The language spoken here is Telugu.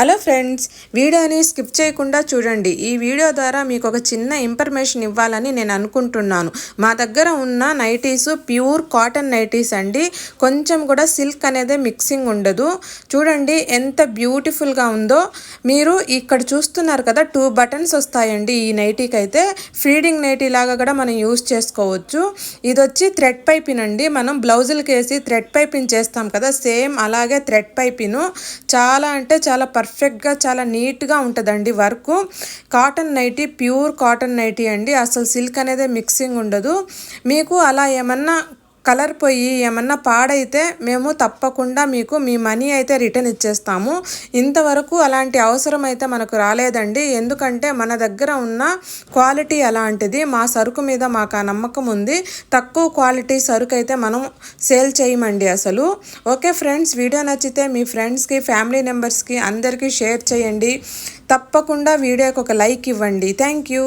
హలో ఫ్రెండ్స్ వీడియోని స్కిప్ చేయకుండా చూడండి. ఈ వీడియో ద్వారా మీకు ఒక చిన్న ఇన్ఫర్మేషన్ ఇవ్వాలని నేను అనుకుంటున్నాను. మా దగ్గర ఉన్న నైటీస్ ప్యూర్ కాటన్ నైటీస్ అండి. కొంచెం కూడా సిల్క్ అనేది మిక్సింగ్ ఉండదు. చూడండి ఎంత బ్యూటిఫుల్గా ఉందో. మీరు ఇక్కడ చూస్తున్నారు కదా టూ బటన్స్ వస్తాయండి ఈ నైటీకి అయితే ఫీడింగ్ నైటీ లాగా కూడా మనం యూస్ చేసుకోవచ్చు. ఇది వచ్చి థ్రెడ్ పైపిన్ అండి. మనం బ్లౌజులకి వేసి థ్రెడ్ పైపింగ్ చేస్తాం కదా సేమ్ అలాగే థ్రెడ్ పైపిను. చాలా అంటే చాలా పర్ఫెక్ట్గా చాలా నీట్గా ఉంటుందండి work. Cotton nighty pure cotton nighty అండి. అసలు సిల్క్ అనేది మిక్సింగ్ ఉండదు. మీకు అలా ఏమన్నా కలర్ పోయి ఏమన్నా పాడైతే మేము తప్పకుండా మీకు మీ మనీ అయితే రిటర్న్ ఇచ్చేస్తాము. ఇంతవరకు అలాంటి అవసరం అయితే మనకు రాలేదండి. ఎందుకంటే మన దగ్గర ఉన్న క్వాలిటీ అలాంటిది మా సరుకు మీద మాకు ఆ నమ్మకం ఉంది. తక్కువ క్వాలిటీ సరుకు అయితే మనం సేల్ చేయమండి అసలు. ఓకే ఫ్రెండ్స్ వీడియో నచ్చితే మీ ఫ్రెండ్స్కి ఫ్యామిలీ మెంబర్స్కి అందరికీ షేర్ చేయండి. తప్పకుండా వీడియోకి ఒక లైక్ ఇవ్వండి. Thank you.